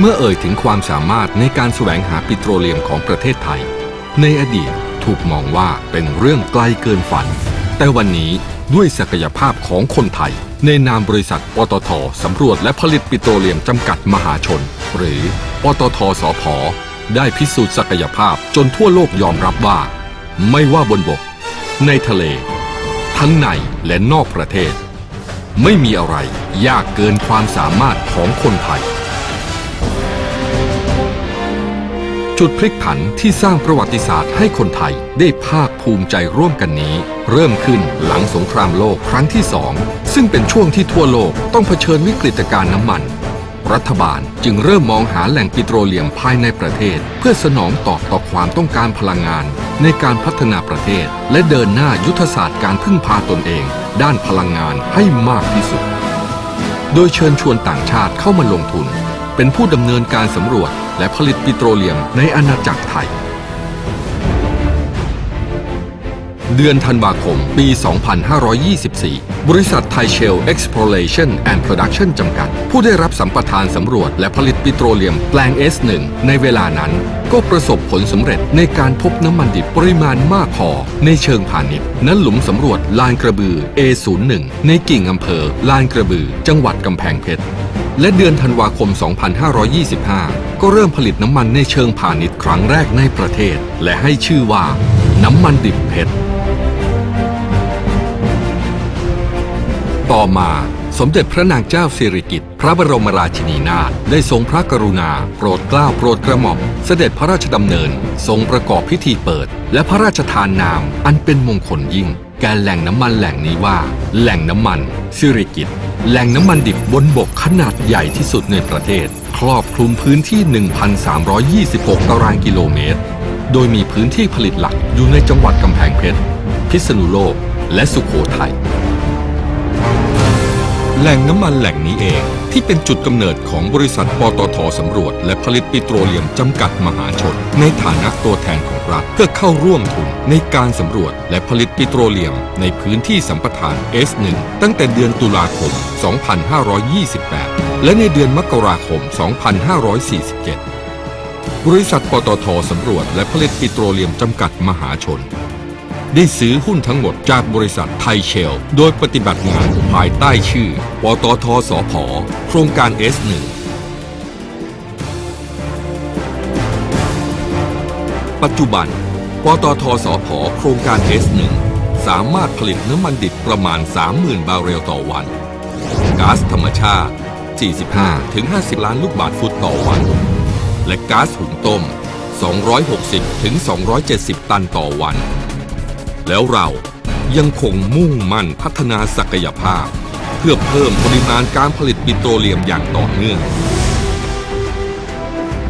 เมื่อเอ่ยถึงความสามารถในการแสวงหาปิโตรเลียมของประเทศไทย ในอดีตถูกมองว่าเป็นเรื่องไกลเกินฝัน แต่วันนี้ด้วยศักยภาพของคนไทย ในนามบริษัทปตทสำรวจและผลิตปิโตรเลียมจำกัดมหาชน หรือปตทสพได้พิสูจน์ศักยภาพจนทั่วโลกยอมรับว่า ไม่ว่าบนบก ในทะเล ทั้งในและนอกประเทศ ไม่มีอะไรยากเกินความสามารถของคนไทย จุดพลิกผันที่สร้างประวัติศาสตร์ให้คนไทยได้ภาคภูมิใจร่วมกันนี้ เริ่มขึ้นหลังสงครามโลกครั้งที่สองซึ่งเป็นช่วงที่ทั่วโลกต้องเผชิญวิกฤตการณ์น้ำมัน รัฐบาลจึงเริ่มมองหาแหล่งปิโตรเลียมภายในประเทศ เพื่อสนองตอบต่อความต้องการพลังงาน ในการพัฒนาประเทศ และเดินหน้ายุทธศาสตร์การพึ่งพาตนเอง ด้านพลังงานให้มากที่สุด โดยเชิญชวนต่างชาติเข้ามาลงทุน เป็นผู้ดำเนินการสำรวจ และผลิตปิโตรเลียมในอาณาจักรไทย เดือนธันวาคม ปี 2524 บริษัทไทยเชล Exploration and Production จำกัด ผู้ได้รับสัมปทานสำรวจและผลิตปิโตรเลียมแปลง S1 ในเวลานั้น ก็ประสบผลสำเร็จในการพบน้ำมันดิบปริมาณมากพอในเชิงพาณิชย์ณหลุมสำรวจลานกระบือ A01 ในกิ่งอำเภอลานกระบือ จังหวัดกำแพงเพชร และเดือนธันวาคม 2525 ก็เริ่มผลิตน้ำมันในเชิงพาณิชย์ครั้งแรกในประเทศ และให้ชื่อว่า น้ำมันดิบเพชร ต่อมาสมเด็จพระนางเจ้าสิริกิติ์พระบรมราชินีนาถได้ทรงพระกรุณา โปรดเกล้าโปรดกระหม่อม เสด็จพระราชดำเนิน ทรงประกอบพิธีเปิด และพระราชทานนามอันเป็นมงคลยิ่ง แก่แหล่งน้ำมันแหล่งนี้ว่า แหล่งน้ำมันสิริกิตแหล่งน้ำมันดิบบนบกขนาดใหญ่ที่สุดในประเทศ ครอบคลุมพื้นที่ 1,326 ตารางกิโลเมตร โดยมีพื้นที่ผลิตหลักอยู่ในจังหวัดกำแพงเพชร พิษณุโลก และสุโขทัย แหล่งน้ำมันแหล่งนี้เองที่เป็นจุดกำเนิดของบริษัทปตทสำรวจ และผลิตปิโตรเลียมจำกัดมหาชน ในฐานะตัวแทนของรัฐเพื่อเข้าร่วมทุนในการสำรวจและผลิตปิโตรเลียม ในพื้นที่สัมปทาน S1 ตั้งแต่เดือนตุลาคม 2528 และในเดือนมกราคม 2547 บริษัทปตทสำรวจและผลิตปิโตรเลียมจำกัดมหาชน ได้ซื้อหุ้นทั้งหมดจากบริษัทไทยเชล โดยปฏิบัติงานภายใต้ชื่อ ปตทสพโครงการ S1 ปัจจุบัน ปตทสพโครงการ S1 สามารถผลิตน้ำมันดิบประมาณ 30,000 บาร์เรลต่อวันก๊าซธรรมชาติ 45-50 ล้านลูกบาศก์ฟุตต่อวัน และก๊าซหุงต้ม 260-270 ตันต่อวัน แล้วเรายังคงมุ่งมั่นพัฒนาศักยภาพ เพื่อเพิ่มปริมาณการผลิตปิโตรเลียมอย่างต่อเนื่อง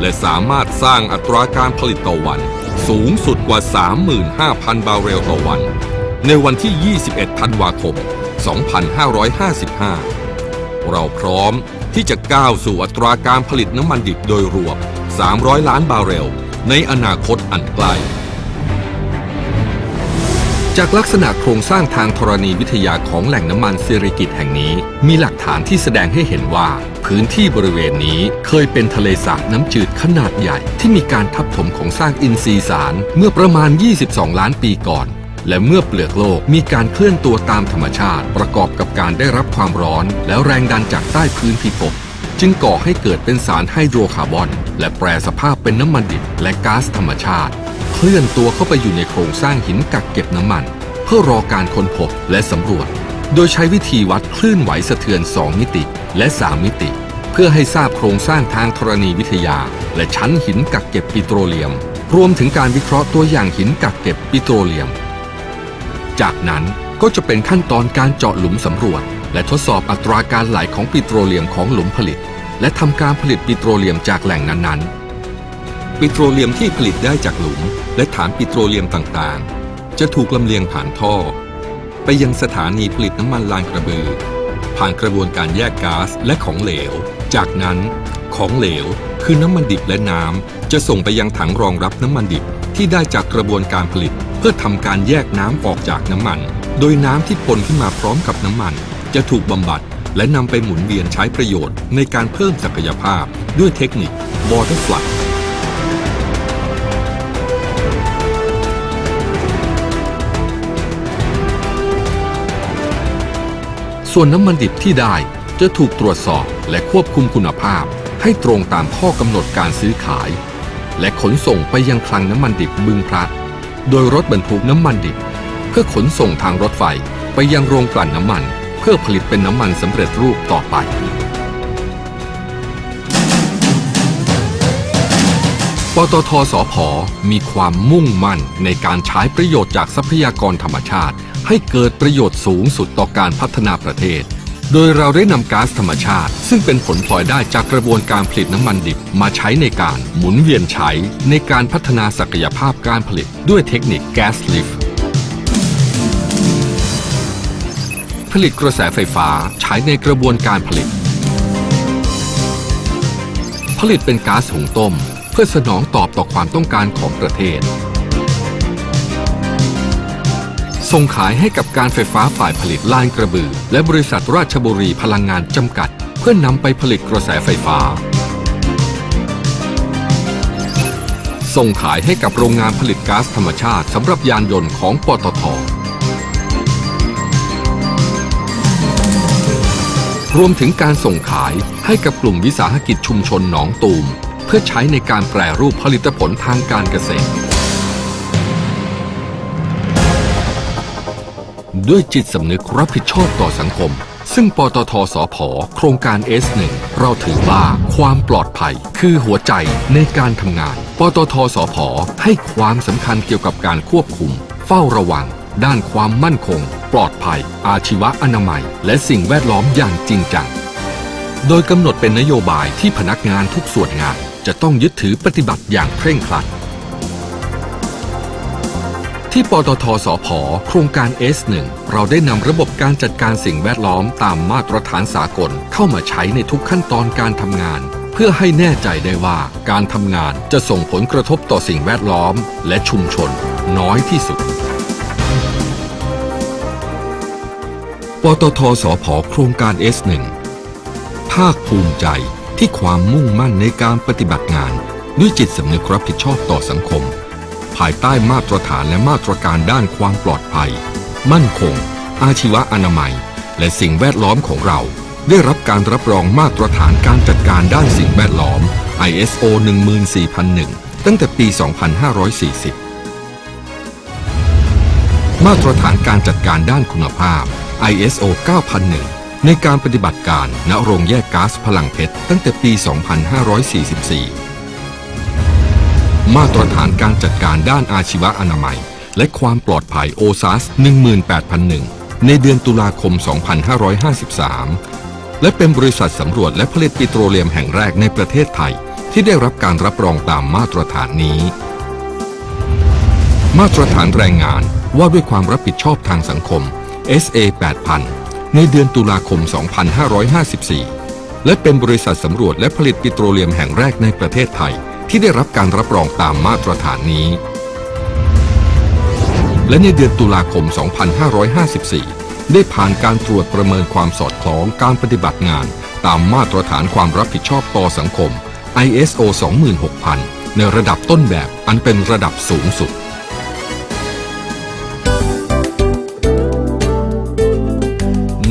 และสามารถสร้างอัตราการผลิตต่อวันสูงสุดกว่า 35,000 บาร์เรลต่อวัน ในวันที่ 21 ธันวาคม 2555 เราพร้อมที่จะก้าวสู่อัตราการผลิตน้ำมันดิบโดยรวม 300 ล้านบาร์เรล ในอนาคตอันใกล้ จากลักษณะโครงสร้างทางธรณีวิทยาของแหล่งน้ำมันสิริกิตแห่งนี้ มีหลักฐานที่แสดงให้เห็นว่า พื้นที่บริเวณนี้เคยเป็นทะเลสาบน้ำจืดขนาดใหญ่ ที่มีการทับถมของสร้างอินทรีย์สารเมื่อประมาณ 22 ล้านปีก่อน และเมื่อเปลือกโลกมีการเคลื่อนตัวตามธรรมชาติ ประกอบกับการได้รับความร้อน แล้วแรงดันจากใต้พื้นพิภพจึงก่อให้เกิดเป็นสารไฮโดรคาร์บอน และแปรสภาพเป็นน้ำมันดิบและก๊าซธรรมชาติ เคลื่อนตัวเข้าไปอยู่ในโครงสร้างหินกักเก็บน้ำมัน เพื่อรอการค้นพบและสำรวจ โดยใช้วิธีวัดคลื่นไหวสะเทือน 2 มิติและ 3 มิติ เพื่อให้ทราบโครงสร้างทางธรณีวิทยา และชั้นหินกักเก็บปิโตรเลียม รวมถึงการวิเคราะห์ตัวอย่างหินกักเก็บปิโตรเลียม จากนั้นก็จะเป็นขั้นตอนการเจาะหลุมสำรวจ และทดสอบอัตราการไหลของปิโตรเลียมของหลุมผลิต และทำการผลิตปิโตรเลียมจากแหล่งนั้นๆ ปิโตรเลียมที่ผลิตได้จากหลุม และฐานปิโตรเลียมต่างๆ จะถูกลำเลียงผ่านท่อ ไปยังสถานีผลิตน้ำมันลานกระบือ ผ่านกระบวนการแยกก๊าซและของเหลว จากนั้นของเหลวคือน้ำมันดิบและน้ำจะส่งไปยังถังรองรับน้ำมันดิบที่ได้จากกระบวนการผลิต เพื่อทำการแยกน้ำออกจากน้ำมัน โดยน้ำที่ปนขึ้นมาพร้อมกับน้ำมัน จะถูกบำบัดและนำไปหมุนเวียนใช้ประโยชน์ในการเพิ่มศักยภาพด้วยเทคนิค Waterfly ส่วนน้ำมันดิบที่ได้จะถูกตรวจสอบและควบคุมคุณภาพ ให้ตรงตามข้อกำหนดการซื้อขาย และขนส่งไปยังคลังน้ำมันดิบบึงพระ โดยรถบรรทุกน้ำมันดิบ เพื่อขนส่งทางรถไฟไปยังโรงกลั่นน้ำมัน เพื่อผลิตเป็นน้ำมันสำเร็จรูปต่อไปปตทสพมีความมุ่งมั่นในการใช้ประโยชน์จากทรัพยากรธรรมชาติ ให้เกิดประโยชน์สูงสุดต่อการพัฒนาประเทศ โดยเราได้นำก๊าซธรรมชาติ ซึ่งเป็นผลพลอยได้จากกระบวนการผลิตน้ำมันดิบมาใช้ในการหมุนเวียนใช้ ในการพัฒนาศักยภาพการผลิตด้วยเทคนิคแก๊สลิฟต์ผลิตกระแสไฟฟ้าใช้ในกระบวนการผลิต ผลิตเป็นก๊าซหุงต้ม เพื่อสนองตอบต่อความต้องการของประเทศ ส่งขายให้กับการไฟฟ้าฝ่ายผลิตลานกระบือ และบริษัทราชบุรีพลังงานจำกัด เพื่อนำไปผลิตกระแสไฟฟ้า ส่งขายให้กับโรงงานผลิตก๊าซธรรมชาติสำหรับยานยนต์ของปตทรวมถึงการส่งขายให้กับกลุ่มวิสาหกิจชุมชนหนองตูม เพื่อใช้ในการแปรรูปผลิตผลทางการเกษตร ด้วยจิตสำนึกรับผิดชอบต่อสังคม ซึ่งปตทสพโครงการ S1 เราถือว่าความปลอดภัย คือหัวใจในการทำงาน ปตทสพให้ความสำคัญเกี่ยวกับการควบคุม เฝ้าระวัง ด้านความมั่นคง ปลอดภัย อาชีวะอนามัย และสิ่งแวดล้อมอย่างจริงจัง โดยกำหนดเป็นนโยบายที่พนักงานทุกส่วนงาน จะต้องยึดถือปฏิบัติอย่างเคร่งครัด ที่ปตทสพโครงการ S1 เราได้นำระบบการจัดการสิ่งแวดล้อมตามมาตรฐานสากลเข้ามาใช้ในทุกขั้นตอนการทำงาน เพื่อให้แน่ใจได้ว่าการทำงานจะส่งผลกระทบต่อสิ่งแวดล้อม และชุมชนน้อยที่สุด ปตทสพโครงการ S1 ภาคภูมิใจที่ความมุ่งมั่นในการปฏิบัติงาน ด้วยจิตสำนึกรับผิดชอบต่อสังคม ภายใต้มาตรฐานและมาตรการด้านความปลอดภัย มั่นคง อาชีวะอนามัย และสิ่งแวดล้อมของเรา ได้รับการรับรองมาตรฐานการจัดการด้านสิ่งแวดล้อม ISO 14001 ตั้งแต่ปี 2540 มาตรฐานการจัดการด้านคุณภาพ ISO 9001 ในการปฏิบัติการณโรงแยกก๊าซพลังเพชรตั้งแต่ปี 2544 มาตรฐานการจัดการด้านอาชีวะอนามัย และความปลอดภัยโอซาส18001 ในเดือนตุลาคม 2553 และเป็นบริษัทสำรวจและผลิตปิโตรเลียมแห่งแรกในประเทศไทย ที่ได้รับการรับรองตามมาตรฐานนี้ มาตรฐานแรงงานว่าด้วยความรับผิดชอบทางสังคม SA 8000 ในเดือนตุลาคม 2554 และเป็นบริษัทสำรวจและผลิตปิโตรเลียมแห่งแรกในประเทศไทย ที่ได้รับการรับรองตามมาตรฐานนี้ และในเดือนตุลาคม 2554 ได้ผ่านการตรวจประเมินความสอดคล้องการปฏิบัติงาน ตามมาตรฐานความรับผิดชอบต่อสังคม ISO 26000 ในระดับต้นแบบอันเป็นระดับสูงสุด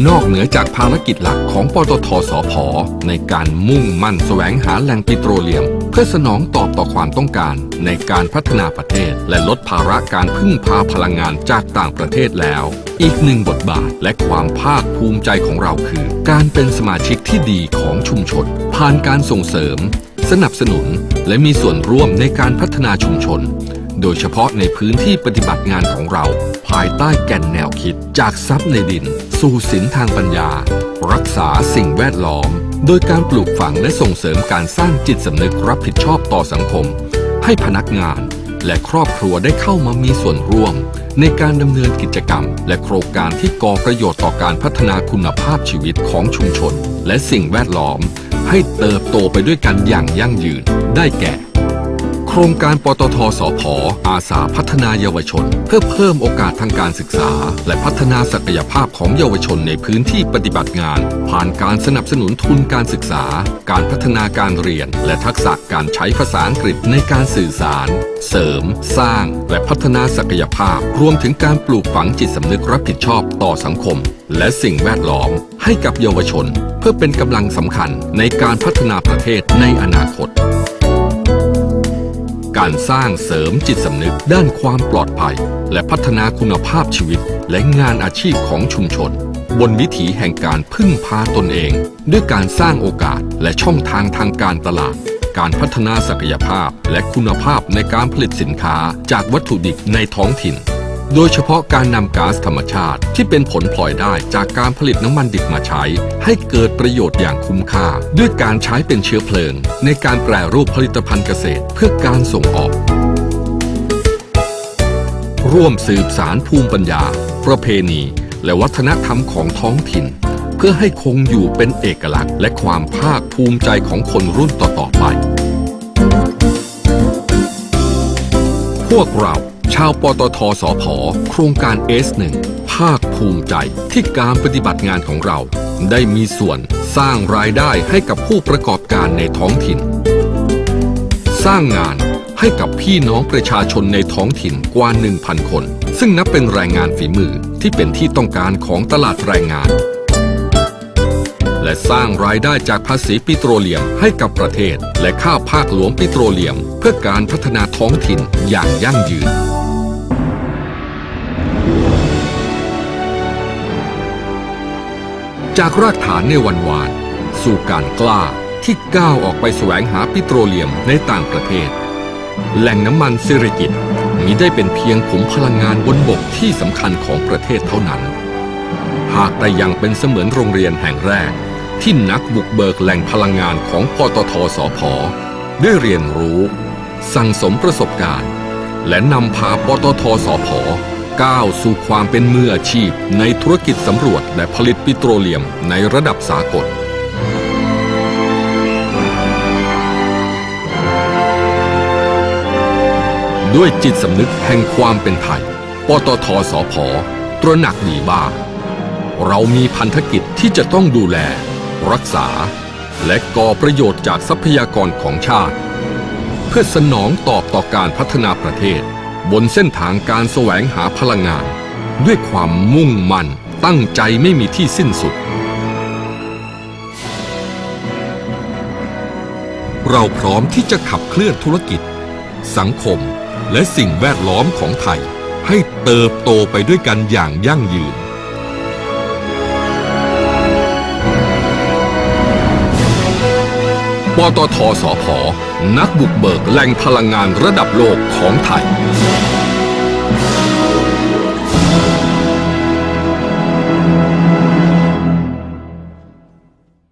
นอกเหนือจากภารกิจหลักของปตทสพในการมุ่งมั่นแสวงหาแหล่งปิโตรเลียม เพื่อสนองตอบต่อความต้องการในการพัฒนาประเทศ และลดภาระการพึ่งพาพลังงานจากต่างประเทศแล้ว อีกหนึ่งบทบาทและความภาคภูมิใจของเราคือ การเป็นสมาชิกที่ดีของชุมชน ผ่านการส่งเสริม สนับสนุน และมีส่วนร่วมในการพัฒนาชุมชน โดยเฉพาะในพื้นที่ปฏิบัติงานของเรา ภายใต้แก่นแนวคิด จากทรัพย์ในดิน สู่สินทางปัญญา รักษาสิ่งแวดล้อม โดยการปลูกฝังและส่งเสริมการสร้างจิตสำนึกรับผิดชอบต่อสังคม ให้พนักงานและครอบครัวได้เข้ามามีส่วนร่วม ในการดำเนินกิจกรรม และโครงการที่ก่อประโยชน์ต่อการพัฒนาคุณภาพชีวิตของชุมชน และสิ่งแวดล้อม ให้เติบโตไปด้วยกันอย่างยั่งยืนได้แก่ โครงการปตทสพอาสาพัฒนาเยาวชน เพื่อเพิ่มโอกาสทางการศึกษา และพัฒนาศักยภาพของเยาวชนในพื้นที่ปฏิบัติงาน ผ่านการสนับสนุนทุนการศึกษา การพัฒนาการเรียน และทักษะการใช้ภาษาอังกฤษในการสื่อสาร เสริม สร้าง และพัฒนาศักยภาพ รวมถึงการปลูกฝังจิตสำนึกรับผิดชอบต่อสังคม และสิ่งแวดล้อม ให้กับเยาวชน เพื่อเป็นกำลังสำคัญในการพัฒนาประเทศในอนาคต การสร้างเสริมจิตสำนึกด้านความปลอดภัย และพัฒนาคุณภาพชีวิต และงานอาชีพของชุมชน บนวิถีแห่งการพึ่งพาตนเอง ด้วยการสร้างโอกาสและช่องทางทางการตลาด การพัฒนาศักยภาพและคุณภาพในการผลิตสินค้าจากวัตถุดิบในท้องถิ่น โดยเฉพาะการนำก๊าซธรรมชาติที่เป็นผลพลอยได้จากการผลิตน้ำมันดิบมาใช้ ให้เกิดประโยชน์อย่างคุ้มค่า ด้วยการใช้เป็นเชื้อเพลิง ในการแปรรูปผลิตภัณฑ์เกษตรเพื่อการส่งออก ร่วมสืบสารภูมิปัญญา ประเพณี และวัฒนธรรมของท้องถิ่น เพื่อให้คงอยู่เป็นเอกลักษณ์ และความภาคภูมิใจของคนรุ่นต่อๆไป พวกเรา ชาวปตทสพโครงการ S1 ภาคภูมิใจที่การปฏิบัติงานของเรา ได้มีส่วนสร้างรายได้ให้กับผู้ประกอบการในท้องถิ่น สร้างงานให้กับพี่น้องประชาชนในท้องถิ่นกว่า 1,000 คน ซึ่งนับเป็นแรงงานฝีมือที่เป็นที่ต้องการของตลาดแรงงาน และสร้างรายได้จากภาษีปิโตรเลียมให้กับประเทศ และข้าวภาคหลวงปิโตรเลียม เพื่อการพัฒนาท้องถิ่นอย่างยั่งยืน จากรากฐานในวันวาน สู่การกล้าที่ก้าวออกไปแสวงหาปิโตรเลียมในต่างประเทศ แหล่งน้ำมันสิริกิตมิได้เป็นเพียงขุมพลังงานบนบกที่สำคัญของประเทศเท่านั้น หากแต่ยังเป็นเสมือนโรงเรียนแห่งแรก ที่นักบุกเบิกแหล่งพลังงานของปตทสพได้เรียนรู้ สั่งสมประสบการณ์ และนำพาปตทสพ ก้าวสู่ความเป็นมืออาชีพ ในธุรกิจสำรวจและผลิตปิโตรเลียมในระดับสากล ด้วยจิตสำนึกแห่งความเป็นไทย ปตทสพตระหนักดีว่า เรามีพันธกิจที่จะต้องดูแล รักษา และก่อประโยชน์จากทรัพยากรของชาติ เพื่อสนองตอบต่อการพัฒนาประเทศ บนเส้นทางการแสวงหาพลังงาน ด้วยความมุ่งมั่นตั้งใจไม่มีที่สิ้นสุด เราพร้อมที่จะขับเคลื่อนธุรกิจ สังคม และสิ่งแวดล้อมของไทย ให้เติบโตไปด้วยกันอย่างยั่งยืน ปตทสพนักบุกเบิกแหล่งพลังงานระดับโลกของไทย